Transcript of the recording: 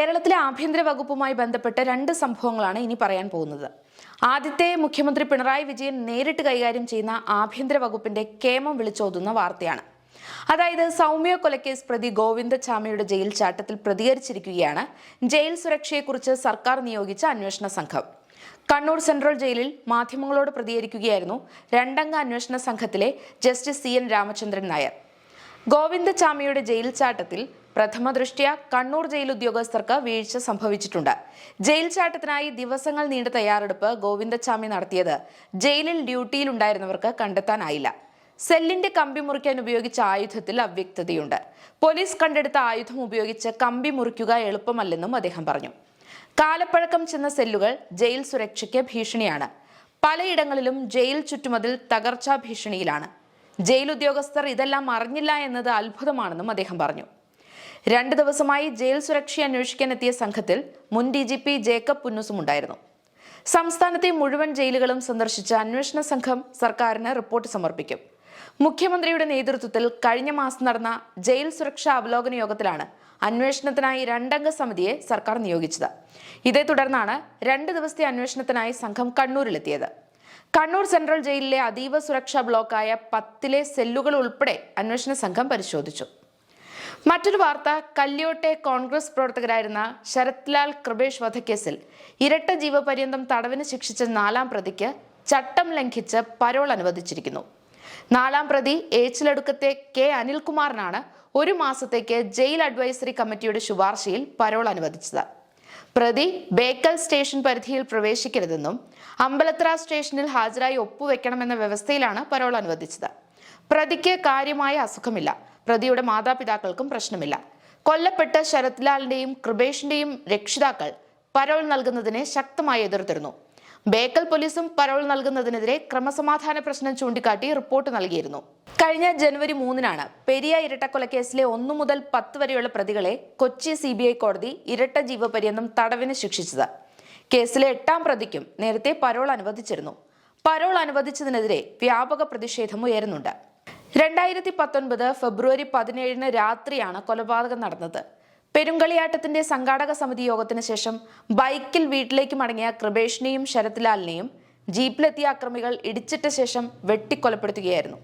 കേരളത്തിലെ ആഭ്യന്തര വകുപ്പുമായി ബന്ധപ്പെട്ട രണ്ട് സംഭവങ്ങളാണ് ഇനി പറയാൻ പോകുന്നത്. ആദ്യത്തെ മുഖ്യമന്ത്രി പിണറായി വിജയൻ നേരിട്ട് കൈകാര്യം ചെയ്യുന്ന ആഭ്യന്തര വകുപ്പിന്റെ കേമം വിളിച്ചോതുന്ന വാർത്തയാണ്. അതായത് സൗമ്യ കൊലക്കേസ് പ്രതി ഗോവിന്ദ ഗോവിന്ദചാമിയുടെ ജയിൽ ചാട്ടത്തിൽ പ്രതികരിച്ചിരിക്കുകയാണ്. ജയിൽ സുരക്ഷയെക്കുറിച്ച് സർക്കാർ നിയോഗിച്ച അന്വേഷണ സംഘം. കണ്ണൂർ സെൻട്രൽ ജയിലിൽ മാധ്യമങ്ങളോട് പ്രതികരിക്കുകയായിരുന്നു രണ്ടംഗ അന്വേഷണ സംഘത്തിലെ justice C N Ramachandran Nair. Govinda ഗോവിന്ദചാമിയുടെ jail ചാട്ടത്തിൽ പ്രഥമ ദൃഷ്ട്യ കണ്ണൂർ ജയിൽ ഉദ്യോഗസ്ഥർക്ക് വീഴ്ച സംഭവിച്ചിട്ടുണ്ട്. ജയിൽ ചാട്ടത്തിനായി ദിവസങ്ങൾ നീണ്ട തയ്യാറെടുപ്പ് ഗോവിന്ദചാമി നടത്തിയത്. ജയിലിൽ ഡ്യൂട്ടിയിലുണ്ടായിരുന്നവർക്ക് കണ്ടെത്താനായില്ല. സെല്ലിന്റെ കമ്പി മുറിക്കാൻ ഉപയോഗിച്ച ആയുധത്തിൽ അവ്യക്തതയുണ്ട്. പോലീസ് കണ്ടെടുത്ത ആയുധം ഉപയോഗിച്ച് കമ്പി മുറിക്കുക എളുപ്പമല്ലെന്നും അദ്ദേഹം പറഞ്ഞു. കാലപ്പഴക്കം ചെന്ന സെല്ലുകൾ ജയിൽ സുരക്ഷയ്ക്ക് ഭീഷണിയാണ്. പലയിടങ്ങളിലും ജയിൽ ചുറ്റുമതിൽ തകർച്ചാ ഭീഷണിയിലാണ്. ജയിൽ ഉദ്യോഗസ്ഥർ ഇതെല്ലാം അറിഞ്ഞില്ല എന്നത് അത്ഭുതമാണെന്നും അദ്ദേഹം പറഞ്ഞു. രണ്ട് ദിവസമായി ജയിൽ സുരക്ഷ അന്വേഷിക്കാൻ എത്തിയ സംഘത്തിൽ മുൻ ഡി ജി പി ജേക്കബ് പുന്നൂസും ഉണ്ടായിരുന്നു. സംസ്ഥാനത്തെ മുഴുവൻ ജയിലുകളും സന്ദർശിച്ച അന്വേഷണ സംഘം സർക്കാരിന് റിപ്പോർട്ട് സമർപ്പിക്കും. മുഖ്യമന്ത്രിയുടെ നേതൃത്വത്തിൽ കഴിഞ്ഞ മാസം നടന്ന ജയിൽ സുരക്ഷാ അവലോകന യോഗത്തിലാണ് അന്വേഷണത്തിനായി രണ്ടംഗ സമിതിയെ സർക്കാർ നിയോഗിച്ചത്. ഇതേ തുടർന്നാണ് രണ്ട് ദിവസത്തെ അന്വേഷണത്തിനായി സംഘം കണ്ണൂരിലെത്തിയത്. കണ്ണൂർ സെൻട്രൽ ജയിലിലെ അതീവ സുരക്ഷാ ബ്ലോക്കായ പത്തിലെ സെല്ലുകൾ ഉൾപ്പെടെ അന്വേഷണ സംഘം പരിശോധിച്ചു. മറ്റൊരു വാർത്ത കല്യോട്ടെ കോൺഗ്രസ് പ്രവർത്തകരായിരുന്ന ശരത്ലാൽ കൃപേഷ് വധക്കേസിൽ ഇരട്ട ജീവപര്യന്തം തടവിന് ശിക്ഷിച്ച നാലാം പ്രതിക്ക് ചട്ടം ലംഘിച്ച് പരോൾ അനുവദിച്ചിരിക്കുന്നു. നാലാം പ്രതി ഏച്ചിലടുക്കത്തെ കെ അനിൽകുമാറിനാണ് ഒരു മാസത്തേക്ക് ജയിൽ അഡ്വൈസറി കമ്മിറ്റിയുടെ ശുപാർശയിൽ പരോൾ അനുവദിച്ചത്. പ്രതി ബേക്കൽ സ്റ്റേഷൻ പരിധിയിൽ പ്രവേശിക്കരുതെന്നും അമ്പലത്ര സ്റ്റേഷനിൽ ഹാജരായി ഒപ്പുവെക്കണമെന്ന വ്യവസ്ഥയിലാണ് പരോൾ അനുവദിച്ചത്. പ്രതിക്ക് കാര്യമായ അസുഖമില്ല. പ്രതിയുടെ മാതാപിതാക്കൾക്കും പ്രശ്നമില്ല. കൊല്ലപ്പെട്ട ശരത് ലാലിന്റെയും കൃപേഷിന്റെയും രക്ഷിതാക്കൾ പരോൾ നൽകുന്നതിനെ ശക്തമായി എതിർത്തിരുന്നു. ബേക്കൽ പോലീസും പരോൾ നൽകുന്നതിനെതിരെ ക്രമസമാധാന പ്രശ്നം ചൂണ്ടിക്കാട്ടി റിപ്പോർട്ട് നൽകിയിരുന്നു. കഴിഞ്ഞ ജനുവരി മൂന്നിനാണ് പെരിയ ഇരട്ടക്കൊലക്കേസിലെ ഒന്നു മുതൽ പത്ത് വരെയുള്ള പ്രതികളെ കൊച്ചി സി കോടതി ഇരട്ട ജീവപര്യന്തം തടവിന് ശിക്ഷിച്ചത്. കേസിലെ എട്ടാം പ്രതിക്കും നേരത്തെ പരോൾ അനുവദിച്ചിരുന്നു. പരോൾ അനുവദിച്ചതിനെതിരെ വ്യാപക പ്രതിഷേധം ഉയരുന്നുണ്ട്. രണ്ടായിരത്തി പത്തൊൻപത് ഫെബ്രുവരി പതിനേഴിന് രാത്രിയാണ് കൊലപാതകം നടന്നത്. പെരുങ്കളിയാട്ടത്തിന്റെ സംഘാടക സമിതി യോഗത്തിന് ശേഷം ബൈക്കിൽ വീട്ടിലേക്ക് മടങ്ങിയ കൃപേഷിനെയും ശരത്ലാലിനെയും ജീപ്പിലെത്തിയ അക്രമികൾ ഇടിച്ചിട്ട ശേഷം വെട്ടിക്കൊലപ്പെടുത്തുകയായിരുന്നു.